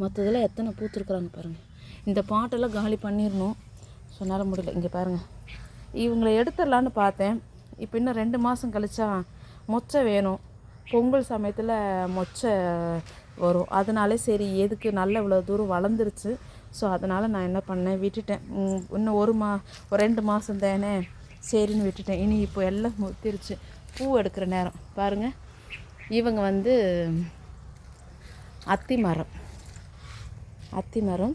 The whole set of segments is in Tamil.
மற்றதில் எத்தனை பூத்துருக்குறாங்க பாருங்கள் இந்த பாட்டெல்லாம் காலி பண்ணிடணும் சொன்னால முடியல. இங்கே பாருங்கள் இவங்களை எடுத்துடலான்னு பார்த்தேன். இப்போ இன்னும் ரெண்டு மாதம் கழிச்சா மொச்சை வேணும். பொங்கல் சமயத்தில் மொச்சை வரும். அதனாலே சரி எதுக்கு நல்ல இவ்வளோ தூரம் வளர்ந்துருச்சு. ஸோ அதனால் நான் என்ன பண்ணேன்? விட்டுட்டேன். இன்னும் ஒரு மா ஒரு ரெண்டு மாதம் தானே. சரின்னு விட்டுட்டேன். இனி இப்போ எல்லாம் முத்திருச்சு. பூ எடுக்கிற நேரம். பாருங்கள் இவங்க வந்து அத்தி மரம் அத்தி மரம்.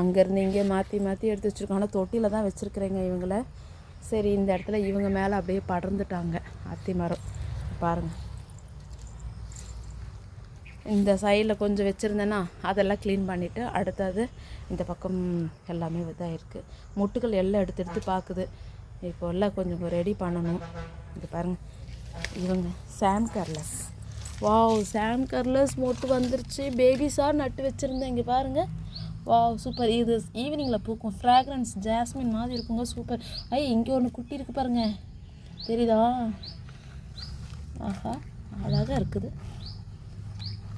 அங்கேருந்து இங்கே மாற்றி மாற்றி எடுத்து வச்சுருக்கோம். ஆனால் தொட்டியில் தான் வச்சுருக்குறேங்க இவங்கள. சரி இந்த இடத்துல இவங்க மேலே அப்படியே படர்ந்துட்டாங்க அத்தி மரம். பாருங்கள் இந்த சைடில் கொஞ்சம் வச்சுருந்தேன்னா அதெல்லாம் க்ளீன் பண்ணிவிட்டு அடுத்தது இந்த பக்கம் எல்லாமே இதாக இருக்குது முட்டுகள் எல்லாம் எடுத்து எடுத்து பார்க்குது இப்போ எல்லாம் கொஞ்சம் ரெடி பண்ணணும். இது பாருங்கள் இவங்க சாம் கர்லஸ் வாவ் சாம் கர்லஸ் மொட்டு வந்துருச்சு. பேபிஸாக நட்டு வச்சுருந்தேன் இங்கே பாருங்கள் வாவ் சூப்பர் இது ஈவினிங்கில் பூக்கும் ஃப்ராக்ரன்ஸ் ஜாஸ்மின் மாதிரி இருக்குங்க சூப்பர் ஐ இங்கே ஒன்று குட்டி இருக்குது பாருங்கள் தெரியுதா? ஆஹா அழகாக இருக்குது.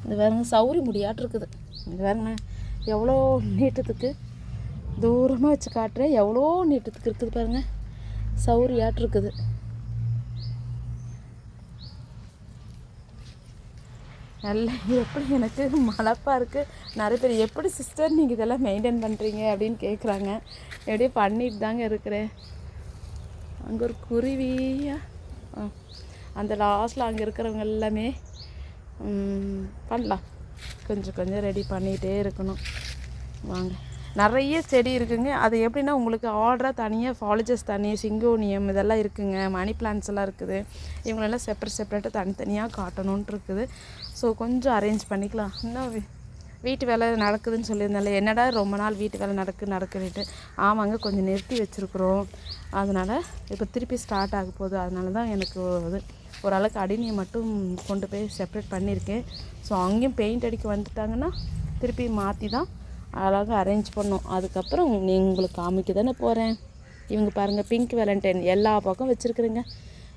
இந்த வேறுங்க சௌரி முடியாட்டு இருக்குது. இந்த வேறுங்க எவ்வளோ நீட்டத்துக்கு தூரமாக வச்சு காட்டுறேன். எவ்வளோ நீட்டத்துக்கு இருக்குது பாருங்கள் சௌரியாட்டு இருக்குது. நல்ல எப்படி எனக்கு மலப்பாக இருக்குது நிறைய பேர் எப்படி சிஸ்டர் நீங்கள் இதெல்லாம் மெயின்டைன் பண்ணுறீங்க அப்படின்னு கேட்குறாங்க எப்படியே பண்ணிட்டு தாங்க இருக்கிறேன். அங்கே ஒரு குருவியா அந்த லாஸ்ட்டில் அங்கே இருக்கிறவங்க எல்லாமே பண்ணலாம். கொஞ்சம் கொஞ்சம் ரெடி பண்ணிகிட்டே இருக்கணும். வாங்க. நிறைய செடி இருக்குங்க. அது எப்படின்னா உங்களுக்கு ஆர்டராக தனியாக ஃபாலஜஸ் தனியாக சிங்கோனியம் இதெல்லாம் இருக்குங்க. மணி பிளான்ஸ் எல்லாம் இருக்குது. இவங்களெல்லாம் செப்பரேட் செப்பரேட்டாக தனித்தனியாக காட்டணுன்ட்டு இருக்குது. ஸோ கொஞ்சம் அரேஞ்ச் பண்ணிக்கலாம். இன்னும் வீட்டு வேலை நடக்குதுன்னு சொல்லியிருந்தால என்னடா ரொம்ப நாள் வீட்டு வேலை நடக்கு நடக்குதுன்ட்டு. ஆமாங்க கொஞ்சம் நிறுத்தி வச்சுருக்குறோம். அதனால் இப்போ திருப்பி ஸ்டார்ட் ஆக போகுது. அதனால தான் எனக்கு இது. ஓரளவுக்கு அடினியை மட்டும் கொண்டு போய் செப்பரேட் பண்ணியிருக்கேன். ஸோ அங்கேயும் பெயிண்ட் அடிக்க வந்துட்டாங்கன்னா திருப்பி மாற்றி தான் அழகாக அரேஞ்ச் பண்ணோம். அதுக்கப்புறம் நீ உங்களுக்கு காமிக்க தானே போகிறேன் இவங்க பாருங்கள் பிங்க் வேலண்டைன் எல்லா பக்கம் வச்சுருக்குறேங்க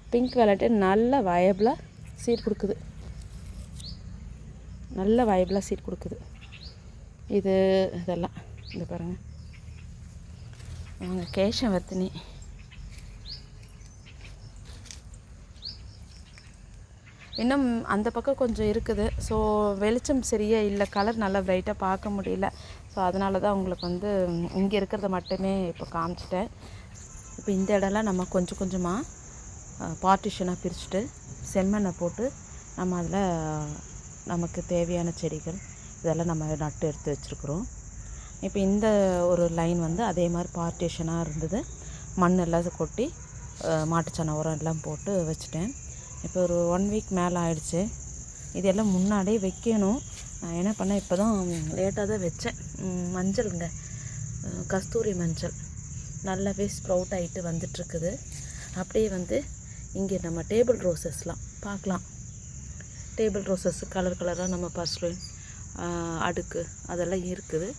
பிங்க் வேலண்டைன் நல்ல வயபிளாக சீட் கொடுக்குது. நல்ல வயபிளாக சீட் கொடுக்குது. இது இதெல்லாம் இந்த பாருங்கள் அவங்க கேஷவர்த்தினி இன்னும் அந்த பக்கம் கொஞ்சம் இருக்குது. ஸோ வெளிச்சம் சரியா இல்லை. கலர் நல்லா பிரைட்டாக பார்க்க முடியல. ஸோ அதனால தான் உங்களுக்கு வந்து இங்கே இருக்கிறத மட்டுமே இப்போ காமிச்சிட்டேன். இப்போ இந்த இடம்லாம் நம்ம கொஞ்சம் கொஞ்சமாக பார்ட்டிஷனாக பிரிச்சுட்டு செம்மண்ணை போட்டு நம்ம அதில் நமக்கு தேவையான செடிகள் இதெல்லாம் நம்ம நட்டு எடுத்து வச்சுருக்குறோம். இப்போ இந்த ஒரு லைன் வந்து அதே மாதிரி பார்ட்டிஷனாக இருந்தது. மண்ணெல்லாம் கொட்டி அஹ், மாட்டுச்சாண உரம் எல்லாம் போட்டு வச்சுட்டேன். இப்போ ஒரு ஒன் வீக் மேலே ஆயிடுச்சு. இதெல்லாம் முன்னாடியே வைக்கணும். நான் என்ன பண்ணேன் இப்போ தான் லேட்டாக தான் வச்சேன். மஞ்சளுங்க. கஸ்தூரி மஞ்சள். நல்லாவே ஸ்ப்ரவுட் ஆகிட்டு வந்துட்டுருக்குது. அப்படியே வந்து இங்கே நம்ம டேபிள் ரோசஸ்லாம் பார்க்கலாம். டேபிள் ரோசஸ் கலர் கலராக நம்ம பர்ஸ்லின் அடுக்கு அதெல்லாம் இருக்குது.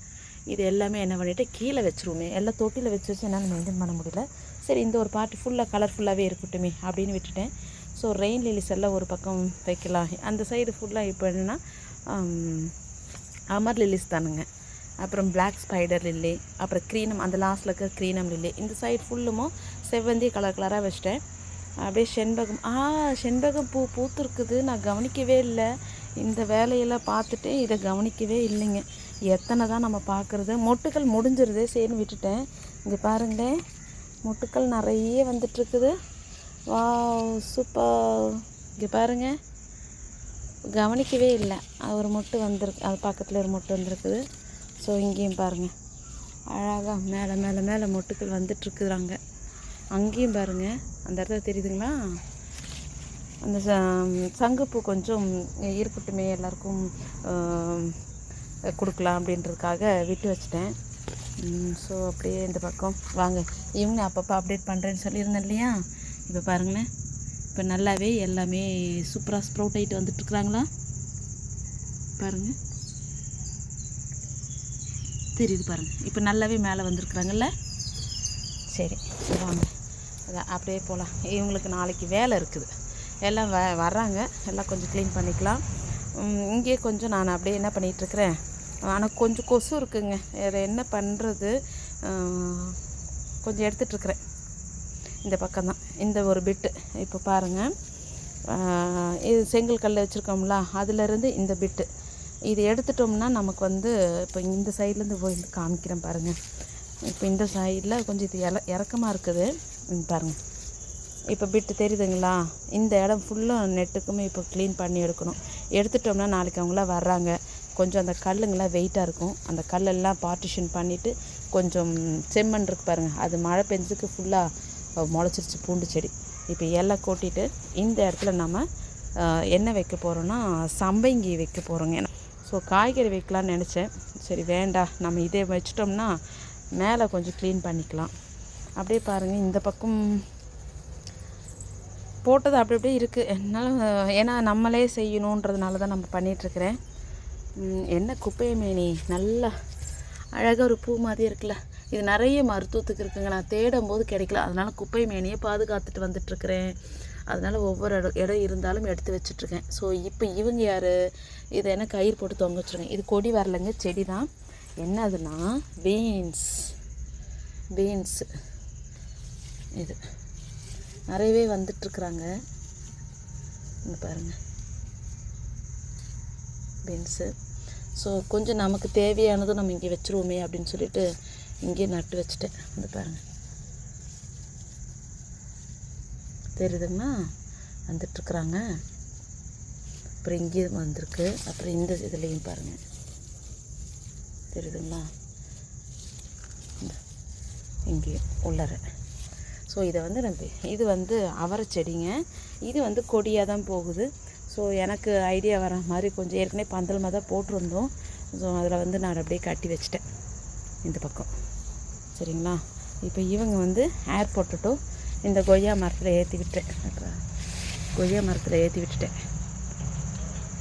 இது எல்லாமே என்ன பண்ணிவிட்டு கீழே வச்சுருவோமே. எல்லாம் தொட்டியில் வச்சு வச்சு என்னால் மெயின்டைன் பண்ண முடியல. சரி இந்த ஒரு பாட்டு ஃபுல்லாக கலர்ஃபுல்லாகவே இருக்கட்டுமே அப்படின்னு விட்டுட்டேன். ஸோ ரெயின் லிலிஸ் எல்லாம் ஒரு பக்கம் வைக்கலாம். அந்த சைடு ஃபுல்லாக இப்போ என்னென்னா அமர் லில்லிஸ் தானுங்க. அப்புறம் பிளாக் ஸ்பைடர் லில்லி அப்புறம் க்ரீனம் அந்த லாஸ்ட்டில் இருக்க க்ரீனம் லில்லி இந்த சைடு ஃபுல்லுமோ செவ்வந்தி கலர் கலராக வச்சிட்டேன். அப்படியே செண்பகம் ஆ செண்பகம் பூ பூத்துருக்குது. நான் கவனிக்கவே இல்லை. இந்த வேலையெல்லாம் பார்த்துட்டு இதை கவனிக்கவே இல்லைங்க. எத்தனை தான் நம்ம பார்க்குறது? மொட்டுக்கள் முடிஞ்சிருது. சரின்னு விட்டுட்டேன். இங்கே பாருங்களேன். மொட்டுக்கள் நிறைய வந்துட்டுருக்குது வா சூப்பர். இங்கே பாருங்கள் கவனிக்கவே இல்லை. ஒரு மொட்டு வந்திருக்கு. அது பக்கத்தில் ஒரு மொட்டு வந்திருக்குது. ஸோ இங்கேயும் பாருங்கள் அழகாக மேலே மேலே மேலே மொட்டுக்கள் வந்துட்டுருக்குறாங்க அங்கேயும் பாருங்கள் அந்த இடத்துல தெரியுதுங்களா? அந்த ச- சங்குப்பூ கொஞ்சம் இருக்கட்டுமே எல்லாருக்கும் கொடுக்கலாம் அப்படின்றதுக்காக விட்டு வச்சிட்டேன். ஸோ அப்படியே இந்த பக்கம். வாங்க. இவங்க அப்பப்போ அப்டேட் பண்ணுறேன்னு சொல்லியிருந்தேன் இல்லையா? இப்போ பாருங்களேன் இப்போ நல்லாவே எல்லாமே சூப்பராக ஸ்ப்ரவுட் ஆகிட்டு வந்துட்டுருக்குறாங்களா? பாருங்கள் தெரியுது பாருங்கள் இப்போ நல்லாவே மேலே வந்திருக்குறாங்கல்ல? சரி வாங்க. அதான் அப்படியே போகலாம். இவங்களுக்கு நாளைக்கு வேலை இருக்குது. எல்லாம் வ வர்றாங்க. எல்லாம் கொஞ்சம் க்ளீன் பண்ணிக்கலாம். இங்கேயே கொஞ்சம் நான் அப்படியே என்ன பண்ணிகிட்ருக்குறேன் ஆனால் கொஞ்சம் கொசு இருக்குங்க. வேறு என்ன பண்ணுறது கொஞ்சம் எடுத்துகிட்ருக்குறேன் இந்த பக்கம் தான் இந்த ஒரு பிட்டு இப்போ பாருங்கள் இது செங்கல் கல் வச்சுருக்கோம்ல அதுலேருந்து இந்த பிட்டு இது எடுத்துட்டோம்னா நமக்கு வந்து இப்போ இந்த சைட்லேருந்து போய் காமிக்கிறேன் பாருங்கள் இப்போ இந்த சைடில் கொஞ்சம் இது இல இறக்கமாக இருக்குது. பாருங்கள் இப்போ பிட்டு தெரியுதுங்களா? இந்த இடம் ஃபுல்லாக நெட்டுக்குமே இப்போ க்ளீன் பண்ணி எடுக்கணும். எடுத்துட்டோம்னா நாளைக்கு அவங்களாம் வர்றாங்க. கொஞ்சம் அந்த கல்லுங்களாம் வெயிட்டாக இருக்கும். அந்த கல்லெல்லாம் பார்ட்டிஷன் பண்ணிவிட்டு கொஞ்சம் செம்மண் இருக்கு பாருங்கள் அது மழை பெஞ்சதுக்கு ஃபுல்லாக முளைச்சிருச்சு பூண்டு செடி. இப்போ எல்லாம் கொட்டிட்டு இந்த இடத்துல நம்ம என்ன வைக்க போகிறோன்னா சம்பங்கி வைக்க போகிறோங்க ஸோ காய்கறி வைக்கலான்னு நினச்சேன். சரி வேண்டாம் நம்ம இதே வச்சிட்டோம்னா மேலே கொஞ்சம் க்ளீன் பண்ணிக்கலாம். அப்படியே பாருங்கள் இந்த பக்கம் போட்டது அப்படி அப்படியே இருக்குது என்னால் ஏன்னா நம்மளே செய்யணுன்றதுனால தான் நம்ம பண்ணிகிட்ருக்கிறேன் என்ன குப்பை நல்லா அழகாக ஒரு பூ மாதிரி இருக்குல்ல. இது நிறைய மருத்துவத்துக்கு இருக்குங்க. நான் தேடும் போது கிடைக்கல. அதனால் குப்பை மேனியை பாதுகாத்துட்டு வந்துட்டுருக்குறேன். அதனால் ஒவ்வொரு இடம் இடம் இருந்தாலும் எடுத்து வச்சுட்ருக்கேன் ஸோ இப்போ இவங்க யார்? இதை என்ன கயிறு போட்டு தொங்க வச்சுருக்கேன். இது கொடி வரலைங்க செடி தான் என்னதுன்னா பீன்ஸ் பீன்ஸ் இது. நிறையவே வந்துட்டுருக்குறாங்க. இங்கே பாருங்கள் பீன்ஸு ஸோ கொஞ்சம் நமக்கு தேவையானதும் நம்ம இங்கே வச்சுருவோமே அப்படின்னு சொல்லிட்டு இங்கேயே நட்டு வச்சுட்டேன். இந்த பாருங்கள் தெரியுதுங்களா? வந்துட்டுருக்குறாங்க. அப்புறம் இங்கேயும் வந்திருக்கு. அப்புறம் இந்த இதுலேயும் பாருங்கள் தெரியுதுங்களா? இங்கேயும் உள்ளர. ஸோ இதை வந்து நம்ம இது வந்து அவரை செடிங்க. இது வந்து கொடியாக தான் போகுது. ஸோ எனக்கு ஐடியா வர மாதிரி கொஞ்சம் ஏற்கனவே பந்தல் மாதிரி தான் போட்டிருந்தோம். ஸோ அதில் வந்து நான் அப்படியே கட்டி வச்சிட்டேன். இந்த பக்கம். சரிங்களா? இப்போ இவங்க வந்து ஏர் பொட்டட்டோ இந்த கொய்யா மரத்தில் ஏற்றி விட்டேன் கொய்யா மரத்தில் ஏற்றி விட்டுட்டேன்.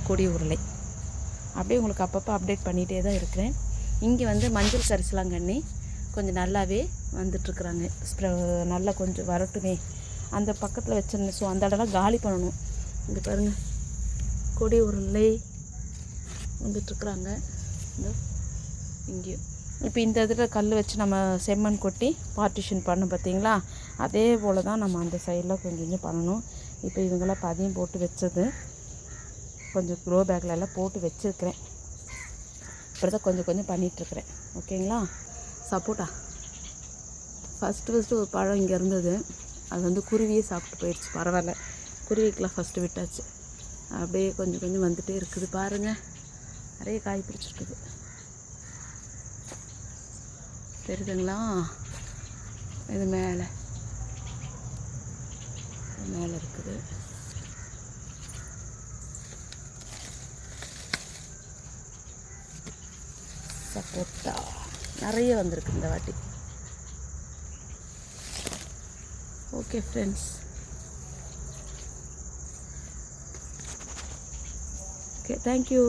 கொடி உருளை. அப்படியே உங்களுக்கு அப்பப்போ அப்டேட் பண்ணிகிட்டே தான் இருக்கிறேன். இங்கே வந்து மஞ்சள் கரிசலாங்கண்ணி கொஞ்சம் நல்லாவே வந்துட்டுருக்குறாங்க ஸ்ப்ர நல்லா கொஞ்சம் வரட்டுமே. அந்த பக்கத்தில் வச்சிருந்தேன் ஸோ அந்த இடம்லாம் காலி பண்ணணும். இங்கே பாருங்கள் கொடி உருளை வந்துட்டுருக்குறாங்க இந்த இங்கேயும். இப்போ இந்த இதில் கல் வச்சு நம்ம செம்மண் கொட்டி பார்ட்டிஷன் பண்ணோம் பார்த்தீங்களா? அதே போல் தான் நம்ம அந்த சைடில் கொஞ்சம் கொஞ்சம் பண்ணணும். இப்போ இவங்களாம் பதியம் போட்டு வச்சது கொஞ்சம் க்ரோ பேக்கில் எல்லாம் போட்டு வச்சுருக்கிறேன். இப்படி தான் கொஞ்சம் கொஞ்சம் பண்ணிகிட்ருக்குறேன் ஓகேங்களா? சப்போட்டா. ஃபஸ்ட்டு ஃபஸ்ட்டு ஒரு பழம் இங்கே இருந்தது. அது வந்து குருவியே சாப்பிட்டு போயிடுச்சு. பரவாயில்ல. குருவிக்கெலாம் ஃபஸ்ட்டு விட்டாச்சு. அப்படியே கொஞ்சம் கொஞ்சம் வந்துகிட்டே இருக்குது. பாருங்கள் நிறைய காய் பிடிச்சிருக்குது. தெரியுதுங்களா இது மேலே. மேலே இருக்குது. சப்போட்டா. நிறைய வந்திருக்கு இந்த வாட்டி. Okay friends okay thank you